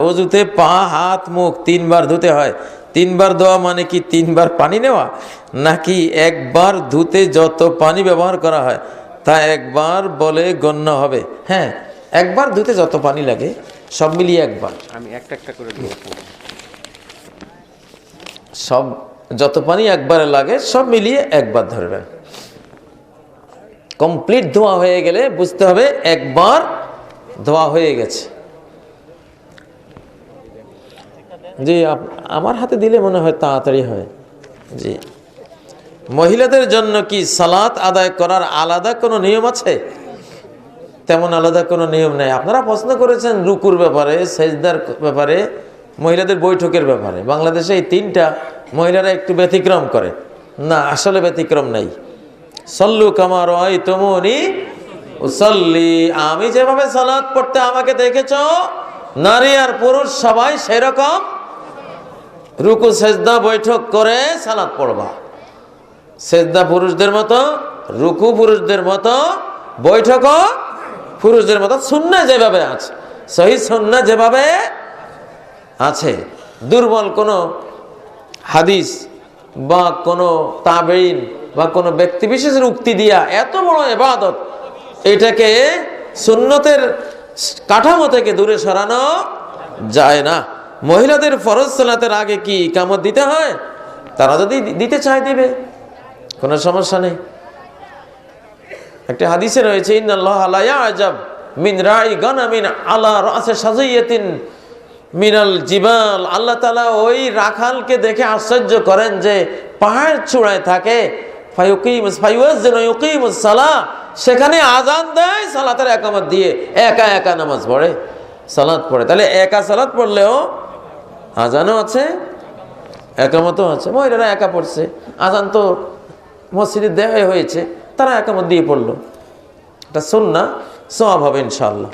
অজুতে পা হাত মুখ তিনবার ধুতে হয়। তিনবার ধোয়া মানে কি তিনবার পানি নেওয়া? নাকি একবার ধুতে যত পানি ব্যবহার করা হয় তা একবার বলে গণ্য হবে। হ্যাঁ একবার ধুতে যত পানি লাগে সব মিলিয়ে একবার। আমি একটা একটা করে সব যত পানি একবারে লাগে সব মিলিয়ে একবার ধরবেন। কমপ্লিট ধোয়া হয়ে গেলে বুঝতে হবে একবার ধোয়া হয়ে গেছে। জি আমার হাতে দিলে মনে হয় তাড়াতাড়ি হয়। জি। মহিলাদের জন্য কি সালাত আদায় করার আলাদা কোনো নিয়ম আছে? তেমন আলাদা কোনো নিয়ম নেই। আপনারা প্রশ্ন করেছেন রুকুর ব্যাপারে, সেজদার ব্যাপারে, মহিলাদের বৈঠকের ব্যাপারে। বাংলাদেশে এই তিনটা মহিলারা একটু ব্যতিক্রম করে। না, আসলে ব্যতিক্রম নেই। সল্লু কামার ওই তমনি উসল্লি। আমি যেভাবে সালাত পড়তে আমাকে দেখেছ, নারী আর পুরুষ সবাই সেরকম রুকু, সেজদা, বৈঠক করে সালাত পড়বা। সেজদা পুরুষদের মতো, রুকু পুরুষদের মতো, বৈঠকও পুরুষদের মতো। সুন্না যেভাবে আছে, সহি সুন্না যেভাবে আছে, দুর্বল কোনো হাদিস বা কোনো তাবেইন বা কোনো ব্যক্তি বিশেষের উক্তি দিয়া এত বড় এবাদত এটাকে সুন্নতের কাঠামো থেকে দূরে সরানো যায় না। মহিলাদের ফরজ সালাতের আগে কি কামত দিতে হয়? তারা যদি দিতে চায় দিবে। কোনো সমস্যা নেই। একটা হাদিসে রয়েছে ইয়াজাব মিন রাই গানামিন আলা রাসে সাজাইয়াতিন মিনাল জিবাল। আল্লাহ তাআলা ওই রাখালকে দেখে আশ্চর্য করেন যে পাহাড় চূড়ায় থাকে সেখানে আজান দেয় সালাতের একামত দিয়ে, একা একা নামাজ পড়ে, সালাত পড়ে। তাহলে একা সালাত পড়লেও আজানও আছে, একামতও আছে। মহিলারা একা পড়ছে। আজান তো মসজিদে দেওয়াই হয়েছে, তারা একামত দিয়ে পড়ল। এটা শোন না সব হবে ইনশাল্লাহ